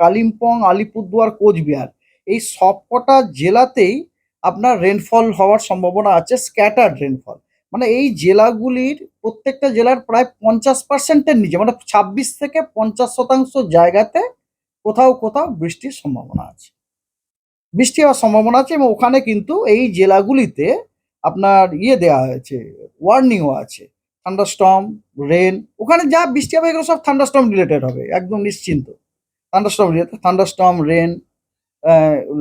কালিম্পং, আলিপুরদুয়ার, কোচবিহার। এই সবকটা জেলাতেই আপনার রেনফল হওয়ার সম্ভাবনা আছে স্ক্যাটার্ড রেনফল মানে এই জেলাগুলির প্রত্যেকটা জেলার প্রায় পঞ্চাশ পার্সেন্টের নিচে মানে ছাব্বিশ থেকে পঞ্চাশ শতাংশ জায়গাতে কোথাও কোথাও বৃষ্টির সম্ভাবনা আছে। বৃষ্টি হওয়ার সম্ভাবনা আছে এবং ওখানে কিন্তু এই জেলাগুলিতে আপনার ইয়ে দেওয়া হয়েছে ওয়ার্নিংও আছে। থান্ডারস্টর্ম রেন ওখানে যা বৃষ্টি হবে এগুলো সব থান্ডারস্টর্ম রিলেটেড হবে, একদম নিশ্চিন্ত। Thunderstorm thunderstorm rain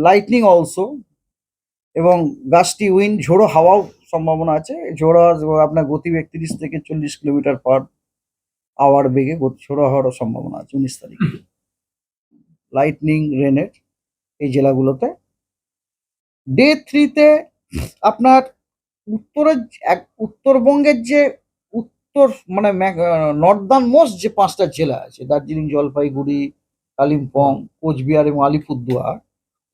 lightning also এবং গাছটি উইন্ড ঝোড়ো হাওয়াও সম্ভাবনা আছে। ঝোড়ো আপনার গতি একত্রিশ থেকে চল্লিশ কিলোমিটার পার আওয়ার বেগে ঝোড়ো হওয়ারও সম্ভাবনা আছে উনিশ তারিখে। লাইটনিং রেনের এই জেলাগুলোতে। ডে থ্রিতে আপনার উত্তরের এক উত্তরবঙ্গের যে উত্তর মানে নর্দার্ন মোস্ট যে পাঁচটা জেলা আছে দার্জিলিং জলপাইগুড়ি কালিম্পং, কোচবিহার এবং আলিপুরদুয়ার,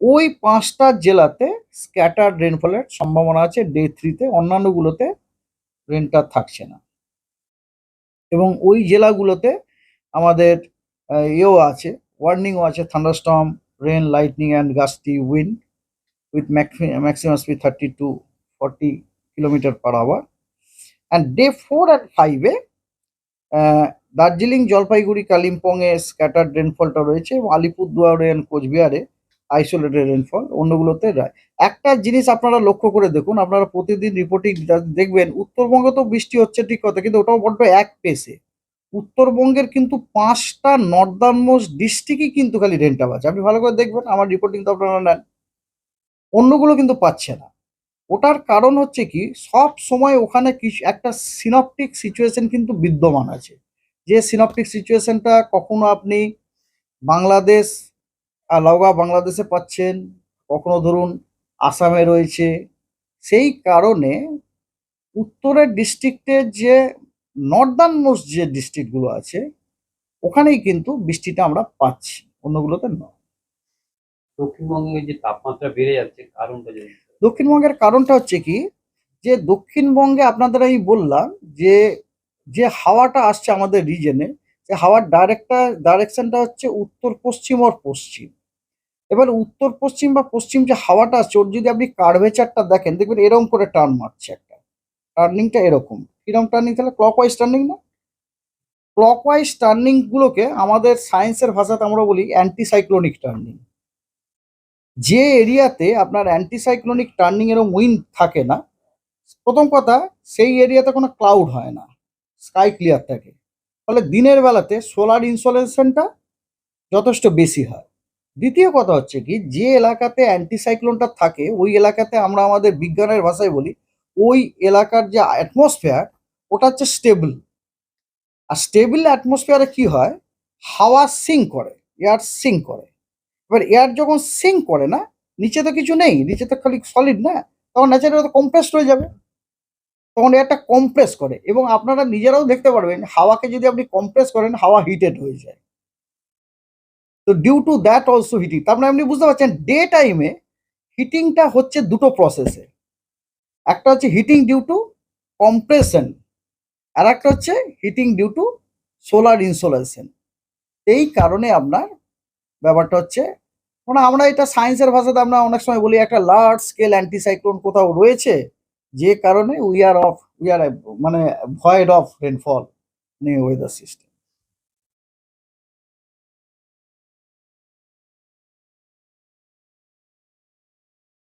ওই পাঁচটা জেলাতে স্ক্যাটার রেনফলের সম্ভাবনা আছে। ডে থ্রিতে অন্যান্যগুলোতে রেনটা থাকছে না। এবং ওই জেলাগুলোতে আমাদের ইয়েও আছে ওয়ার্নিংও আছে thunderstorm rain lightning and gusty wind with maximum speed thirty to forty kilometre per hour and day four and ফাইভে দার্জিলিং, জলপাইগুড়ি, কালিম্পংয়ে স্ক্যাটার রেনফলটা রয়েছে এবং আলিপুরদুয়ারে and কোচবিহারে আইসোলেটেড রেনফল অন্যগুলোতে রায়। একটা জিনিস আপনারা লক্ষ্য করে দেখুন, আপনারা প্রতিদিন রিপোর্টিং দেখবেন, উত্তরবঙ্গে তো বৃষ্টি হচ্ছে ঠিক কথা, কিন্তু ওটাও বড্ড এক পেসে উত্তরবঙ্গের কিন্তু পাঁচটা নর্দার্ন মোস্ট ডিস্ট্রিক্টই কিন্তু খালি রেনটা পাচ্ছে আপনি ভালো করে দেখবেন, আমার রিপোর্টিং তো আপনারা নেন। অন্যগুলো কিন্তু পাচ্ছে না। ওটার কারণ হচ্ছে কি, সব সময় ওখানে কিছু একটা সিনপটিক সিচুয়েশন কিন্তু বিদ্যমান আছে। যে সিনপটিক সিচুয়েশনটা কখনো আপনি বাংলাদেশ আর লগা বাংলাদেশে পাচ্ছেন কখনো ধরুন আসামে রয়েছে সেই কারণে উত্তরের ডিস্ট্রিক্টের যে নর্দার্ন মোস্ট যে ডিস্ট্রিক্টগুলো আছে ওখানেই কিন্তু বৃষ্টিটা আমরা পাচ্ছি অন্যগুলোতে নয় দক্ষিণবঙ্গে যে তাপমাত্রা বেড়ে যাচ্ছে কারণটা দক্ষিণবঙ্গের কারণটা হচ্ছে কি যে দক্ষিণবঙ্গে আপনাদের আমি বললাম যে যে হাওয়াটা আসছে আমাদের রিজনে যে হাওয়ার ডাইরেক্টটা ডাইরেকশনটা হচ্ছে উত্তর পশ্চিম আর পশ্চিম। এবার উত্তর পশ্চিম বা পশ্চিম যে হাওয়াটা আসছে, ওর যদি আপনি কার্ভেচারটা দেখেন, দেখবেন এরকম করে টার্ন মারছে একটা। টার্নিংটা এরকম। কীরকম টার্নিং তাহলে ক্লকওয়াইজ টার্নিং না? ক্লকওয়াইজ টার্নিং গুলোকে আমাদের সায়েন্সের ভাষাতে আমরা বলি অ্যান্টিসাইক্লোনিক টার্নিং যে এরিয়াতে আপনার অ্যান্টিসাইক্লোনিক টার্নিং এরকম উইন্ড থাকে না, প্রথম কথা, সেই এরিয়াতে কোনো ক্লাউড হয় না। স্কাই ক্লিয়ার থাকে। ফলে দিনের বেলাতে সোলার ইনসোলেশনটা যথেষ্ট বেশি হয়। দ্বিতীয় কথা হচ্ছে কি, যে এলাকাতে অ্যান্টিসাইক্লোনটা থাকে, ওই এলাকাতে আমরা আমাদের বিজ্ঞানের ভাষায় বলি, ওই এলাকার যে অ্যাটমসফেয়ার, ওটা হচ্ছে স্টেবল। আর স্টেবল অ্যাটমসফেয়ারে কি হয়? হাওয়া সিং করে, এয়ার সিং করে। এবার এয়ার যখন সিং করে না, নিচে তো কিছু নেই, নিচে তো খালি সলিড না, তখন ন্যাচারালি কম্প্রেসড হয়ে যাবে। তখন এয়ারটা কম্প্রেস করে এবং আপনারা নিজেরাও দেখতে পারবেন হাওয়াকে যদি আপনি কম্প্রেস করেন, হাওয়া হিটেড হয়ে যায়। তো due to that also heating তার মানে আপনি বুঝতে পারছেন ডে টাইমে হিটিংটা হচ্ছে দুটো প্রসেসে একটা হচ্ছে হিটিং ডিউ টু কম্প্রেশন আর একটা হচ্ছে heating due to solar insolation এই কারণে আপনার ব্যাপারটা হচ্ছে মানে আমরা এটা সায়েন্সের ভাষাতে আমরা অনেক সময় বলি একটা লার্জ স্কেল অ্যান্টিসাইক্লোন কোথাও রয়েছে যে কারণে we are off we are মানে ভয়েড অফ রেনফল নিয়ে ওয়েদার সিস্টেম